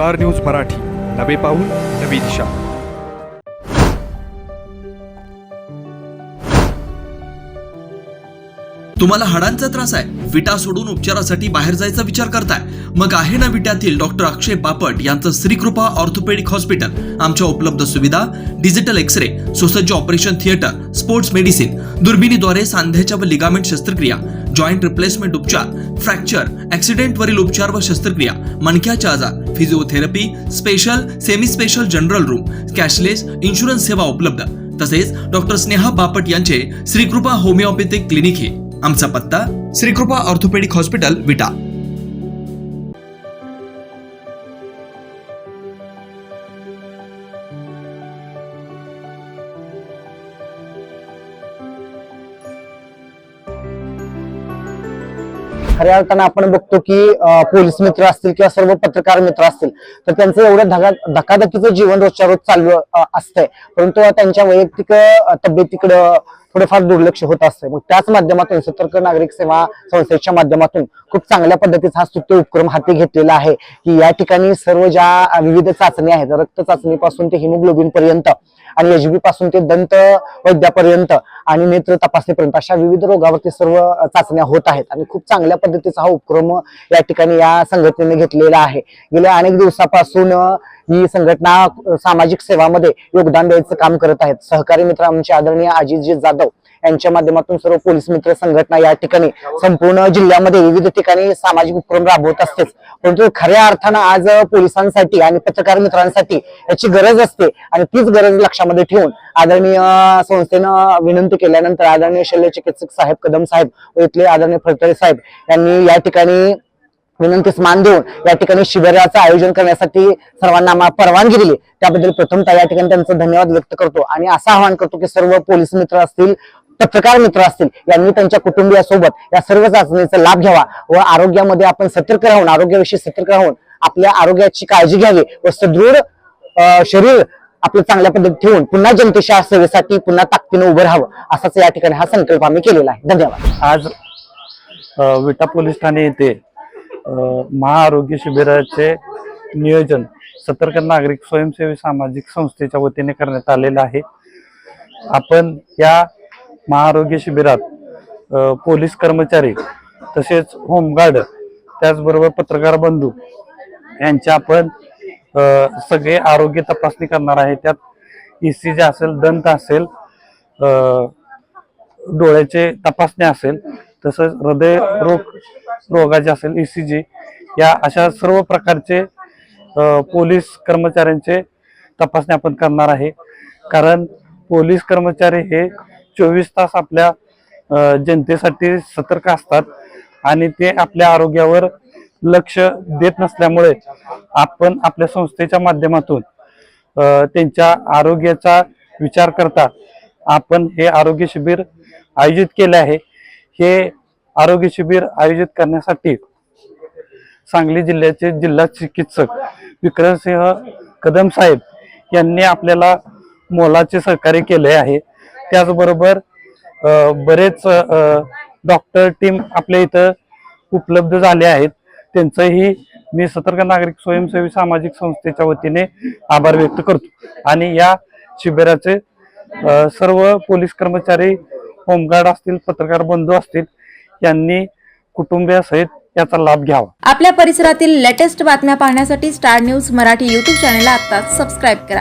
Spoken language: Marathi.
Star news Marathi. नवे पाऊल नवी दिशा. तुम्हाला हाडांचा त्रास आहे. विटा सोडून उपचारासाठी बाहेर जायचा विचार करताय. मग आहे ना विट्यातील डॉक्टर अक्षय बापट यांचं श्रीकृपा ऑर्थोपेडिक हॉस्पिटल. आमच्या उपलब्ध सुविधा डिजिटल एक्सरे सुसज्ज ऑपरेशन थिएटर स्पोर्ट्स मेडिसिन दुर्बिणीद्वारे सांध्याच्या व लिगामेंट शस्त्रक्रिया जॉईंट रिप्लेसमेंट उपचार फ्रॅक्चर ऍक्सिडेंटवरील उपचार व शस्त्रक्रिया मणक्याच्या आजार physiotherapy special semi special general room cashless insurance सेवा उपलब्ध. तसेच डॉक्टर स्नेहा बापट यांचे श्रीकृपा होमिओपॅथिक क्लिनिक हे. आमचा पत्ता श्रीकृपा ऑर्थोपेडिक हॉस्पिटल विटा. खऱ्या अर्थानं आपण बघतो की पोलीस मित्र असतील किंवा सर्व पत्रकार मित्र असतील तर त्यांचं एवढं धगा धकाधकीचं जीवन रोजच्या रोज चालू असतंय. परंतु त्यांच्या वैयक्तिक तब्येतीकडं थोडंफार दुर्लक्ष होत असते मग त्याच माध्यमातून सतर्क नागरिक सेवा संस्थेच्या माध्यमातून खूप चांगल्या पद्धतीचा हा स्तुत्य उपक्रम हाती घेतलेला आहे की या ठिकाणी सर्व ज्या विविध चाचण्या आहेत रक्त चाचणीपासून ते हिमोग्लोबिन पर्यंत आणि एचबी पासून ते दंत वैद्यापर्यंत आणि नेत्र तपासणीपर्यंत अशा विविध रोगावरती सर्व चाचण्या होत आहेत आणि खूप चांगल्या पद्धतीचा हा उपक्रम या ठिकाणी या संघटनेने घेतलेला आहे. गेल्या अनेक दिवसापासून ही संघटना सामाजिक सेवामध्ये योगदान द्यायचं काम करत आहेत. सहकारी मित्र आमचे आदरणीय अजितजी जाधव यांच्या माध्यमातून सर्व पोलीस मित्र संघटना या ठिकाणी संपूर्ण जिल्ह्यामध्ये विविध ठिकाणी सामाजिक उपक्रम राबवत असतेच. परंतु खऱ्या अर्थानं आज पोलिसांसाठी आणि पत्रकार मित्रांसाठी याची गरज असते आणि तीच गरज लक्षामध्ये ठेवून आदरणीय संस्थेनं विनंती केल्यानंतर आदरणीय शल्य चिकित्सक साहेब कदम साहेब व इथले आदरणीय फडतरे साहेब यांनी या ठिकाणी विनंतीस मान देऊन या ठिकाणी शिबिराचं आयोजन करण्यासाठी सर्वांना आम्हाला परवानगी दिली. त्याबद्दल प्रथमतः या ठिकाणी त्यांचा धन्यवाद व्यक्त करतो आणि असं आवाहन करतो की सर्व पोलीस मित्र असतील पत्रकार मित्र असतील यांनी त्यांच्या कुटुंबियासोबत या सर्व चाचणीचा लाभ घ्यावा व आरोग्यामध्ये आपण सतर्क राहून आरोग्याविषयी सतर्क राहून आपल्या आरोग्याची काळजी घ्यावी व सदृढ शरीर आपलं चांगल्या पद्धतीत ठेवून पुन्हा जनतेच्या सेवेसाठी पुन्हा ताकदीनं उभं राहावं असाच या ठिकाणी हा संकल्प आम्ही केलेला आहे. धन्यवाद. आज विटा पोलीस ठाणे येथे महाआरोग्य शिबिराचे नियोजन सतर्क नागरिक स्वयंसेवी सामाजिक संस्थेच्या वतीने करण्यात आलेलं आहे. आपण या महाआरोग्य शिबिरात पोलीस कर्मचारी तसेच होमगार्ड त्याचबरोबर पत्रकार बंधू यांच्या आपण सगळे आरोग्य तपासणी करणार आहे. त्यात ईसीजी असेल दंत असेल डोळ्याचे तपासणी असेल तसंच हृदय रोग रोगाचे असेल ईसीजी या अशा सर्व प्रकारचे पोलीस कर्मचाऱ्यांचे तपासणी आपण करणार आहे. कारण पोलीस कर्मचारी हे चोवीस तास आपल्या जनतेसाठी सतर्क असतात आणि ते आपल्या आरोग्यावर लक्ष देत नसल्यामुळे आपण आपल्या संस्थेच्या माध्यमातून त्यांच्या आरोग्याचा विचार करता आपण हे आरोग्य शिबिर आयोजित केले आहे. हे आरोग्य शिबिर आयोजित करण्यासाठी सांगली जिल्ह्याचे जिल्हा चिकित्सक विक्रमसिंह कदम साहेब यांनी आपल्याला मोलाचे सहकार्य केले आहे. त्याचबरोबर बरेच डॉक्टर टीम आपल्या इथं उपलब्ध झाले आहेत. त्यांचंही मी सतर्क नागरिक स्वयंसेवी सामाजिक संस्थेच्या वतीने आभार व्यक्त करतो. आणि या शिबिराचे सर्व पोलीस कर्मचारी होमगार्ड असतील पत्रकार बंधू असतील यांनी कुटुंबियासहित याचा लाभ घ्यावा. आपल्या परिसरातील लेटेस्ट बातम्या पाहण्यासाठी स्टार न्यूज मराठी यूट्यूब चॅनलला आता सबस्क्राईब करा.